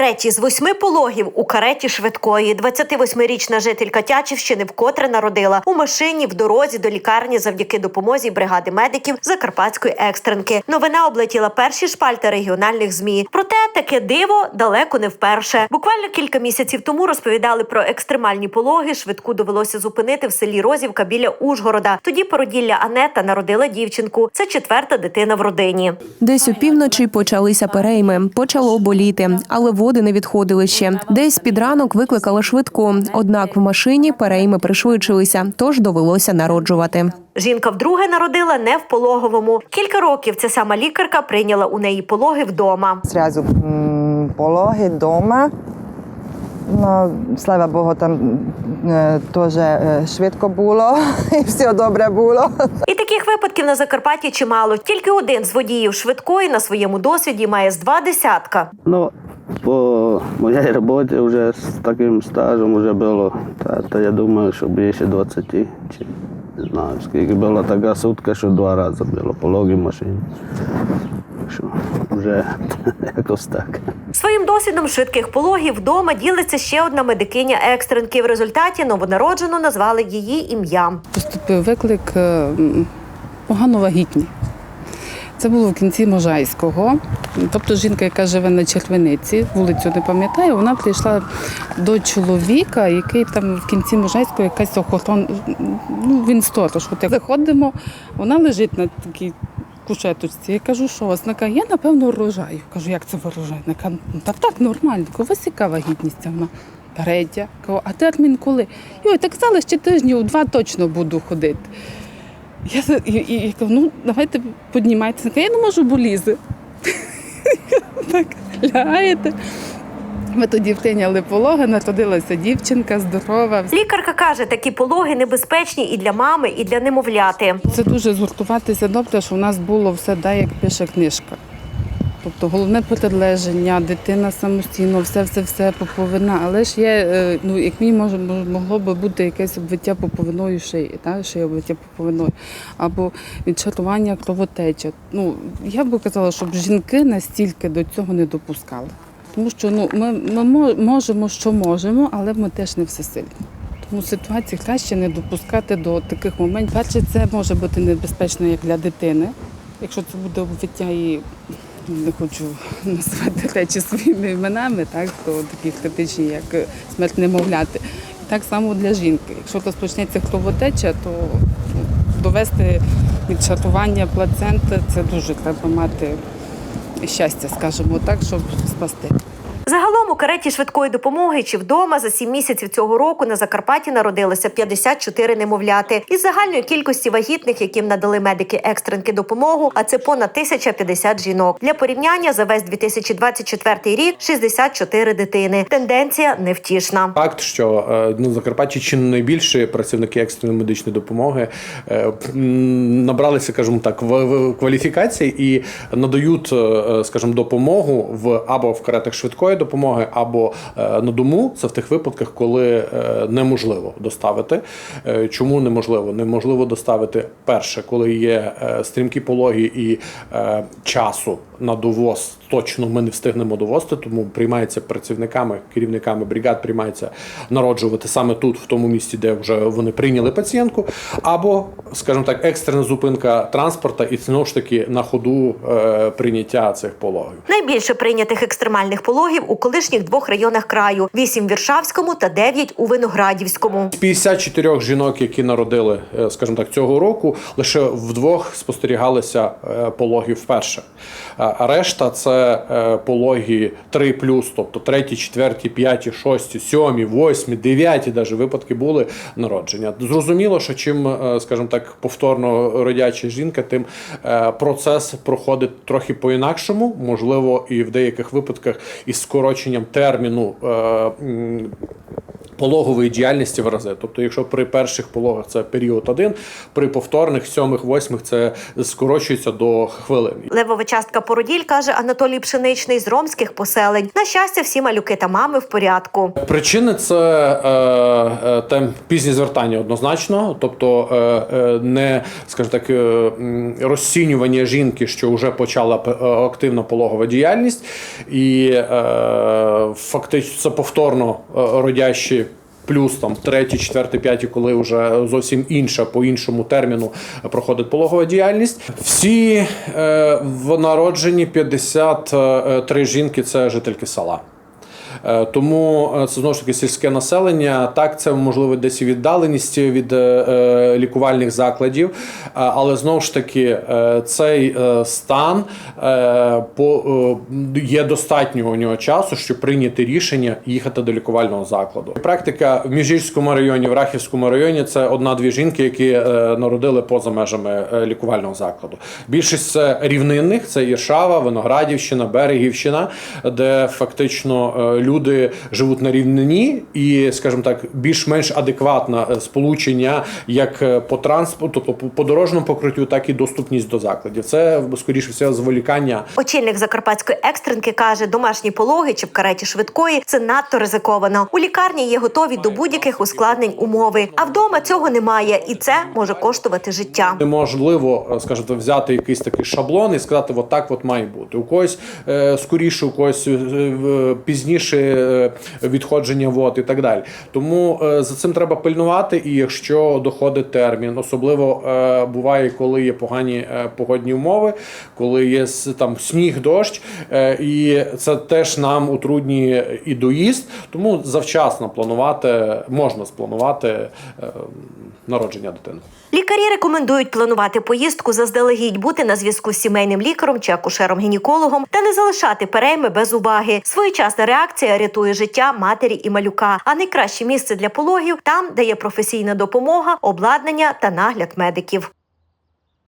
Третій з восьми пологів у кареті швидкої. 28-річна жителька Тячівщини вкотре народила у машині в дорозі до лікарні завдяки допомозі бригади медиків Закарпатської екстренки. Новина облетіла перші шпальти регіональних змі. Проте таке диво далеко не вперше. Буквально кілька місяців тому розповідали про екстремальні пологи. Швидку довелося зупинити в селі Розівка біля Ужгорода. Тоді породілля Анета народила дівчинку. Це четверта дитина в родині. Десь у півночі почалися перейми, почало боліти, але води не відходили ще. Десь під ранок викликали швидку. Однак в машині перейми пришвидшилися, тож довелося народжувати. Жінка вдруге народила не в пологовому. Кілька років ця сама лікарка прийняла у неї пологи вдома. Зразу пологи вдома. Ну, слава Богу, там е, теж е, швидко було і все добре було. І таких випадків на Закарпатті чимало. Тільки один з водіїв швидкої на своєму досвіді має з два десятка. Ну, по моїй роботі вже з таким стажем вже було, та, та я думаю, що більше 20, чи не знаю, скільки була така сутка, що два рази було пологи машині. Що вже якось так. Своїм досвідом швидких пологів вдома ділиться ще одна медикиня екстренки. В результаті новонароджену назвали її ім'ям. Поступив виклик е, погано вагітні. Це було в кінці Можайського. Тобто жінка, яка живе на Червениці, вулицю не пам'ятаю, вона прийшла до чоловіка, який там в кінці Можайського якась охорона, ну він сторож. От заходимо, вона лежить на такій кушеточці. Я кажу, що вас? Вона каже, я напевно рожаю. Кажу, як це ви? Вона каже, «Ну, так так, нормально. У вас яка вагітність? А Вона третя. А термін коли? Йой, так казали, ще тижнів два точно буду ходити. Я, і кажу, ну давайте піднімайтеся. Я не можу, бо лізе. так, лягаєте. Ми тоді втиняли пологи, народилася дівчинка здорова. Лікарка каже, такі пологи небезпечні і для мами, і для немовляти. Це дуже згуртуватися добре, що в нас було все, так, як пише книжка. Тобто головне перележення, дитина самостійно, все, все, все поповина. Але ж є, е, ну як мені може могло би бути якесь обвиття поповиною шиї, та шиє обвиття поповиною, або відчарування кровотеча. Ну я би казала, щоб жінки настільки до цього не допускали. Тому що ну ми, ми можемо, що можемо, але ми теж не всесильні. Тому ситуації краще не допускати до таких моментів. Перше, це може бути небезпечно як для дитини, якщо це буде обвиття і не хочу називати речі своїми іменами, так то такі критичні, як смерть немовляти. Так само для жінки. Якщо розпочнеться кровотеча, то ну, довести відчатування плаценти це дуже треба мати щастя, скажімо так, щоб спасти. Загалом у кареті швидкої допомоги чи вдома за сім місяців цього року на Закарпатті народилося 54 немовляти. Із загальної кількості вагітних, яким надали медики екстренки допомогу, а це понад 1050 жінок. Для порівняння за весь 2024 рік 64 дитини. Тенденція невтішна. Факт, що е, ну, Закарпатті чи найбільше працівники екстреної медичної допомоги е, набралися, скажімо так, в, в кваліфікації і надають, е, скажімо, допомогу в або в каретах швидкої допомоги, або е, на дому. Це в тих випадках, коли е, неможливо доставити. Е, Чому неможливо? Неможливо доставити перше, коли є стрімкі пологи і часу на довоз. Точно ми не встигнемо довозити, тому приймається працівниками, керівниками бригад, приймається народжувати саме тут, в тому місці, де вже вони прийняли пацієнтку, або, скажімо так, екстрена зупинка транспорта і знову ж таки на ходу е, прийняття цих пологів. Найбільше прийнятих екстремальних пологів у колишніх двох районах краю: 8 в Віршавському та 9 у Виноградівському. З 54 жінок, які народили, е, скажімо так, цього року, лише вдвох спостерігалися е, пологи вперше. А решта це е, пологи 3 тобто 3, 4, 5, 6, 7, 8, 9 навіть випадки були народження. Зрозуміло, що чим, е, скажімо так, повторно родяча жінка, тим е, процес проходить трохи по-інакшому, можливо, і в деяких випадках із скороченням терміну. Пологової діяльності в рази. Тобто, якщо при перших пологах це період один, при повторних сьомих, восьмих це скорочується до хвилин. Левова частка породіль, каже Анатолій Пшеничний з ромських поселень. На щастя, всі малюки та мами в порядку. Причини це е, е, те пізні звертання однозначно, тобто е, е, не скажімо так, е, розцінювання жінки, що вже почала активна пологова діяльність, і е, фактично це повторно родящі. Плюс там треті, четвертій, п'ятій, коли вже зовсім інша по іншому терміну проходить пологова діяльність. Всі е, в народженні 53 жінки це жительки села. Е, Тому е, це знову ж таки сільське населення. Так, це можливо десь віддаленість від е, лікувальних закладів, але знову ж таки цей стан є достатньо у нього часу, щоб прийняти рішення їхати до лікувального закладу. Практика в Міжгірському районі, в Рахівському районі це одна-дві жінки, які народили поза межами лікувального закладу. Більшість це рівнинних, це Іршава, Виноградівщина, Берегівщина, де фактично е, люди живуть на рівнині, і, скажімо так, більш-менш адекватне сполучення як е, по транспорту, тобто по- дорожньому покриттю, так і доступність до закладів. Це скоріше все зволікання Очільник закарпатської екстренки каже, домашні пологи чи в кареті швидкої це надто ризиковано. У лікарні є готові до будь-яких ускладнень умови, а вдома цього немає, і це може коштувати життя. неможливо, е, скажімо, взяти якийсь такий шаблон і сказати, от так от має бути. У когось е, скоріше, у когось пізніше е, відходження вод і так далі. Тому е, за цим треба пильнувати. І якщо доходить термін, особливо е, буває, коли є погані погодні умови, коли є там сніг, дощ, і це теж нам утруднює і доїзд. Тому завчасно планувати можна спланувати народження дитини. Лікарі рекомендують планувати поїздку заздалегідь, бути на зв'язку з сімейним лікарем чи акушером-гінекологом та не залишати перейми без уваги. Своєчасна реакція рятує життя матері і малюка. А найкраще місце для пологів там, де є професійна допомога, обладнання та нагляд медиків.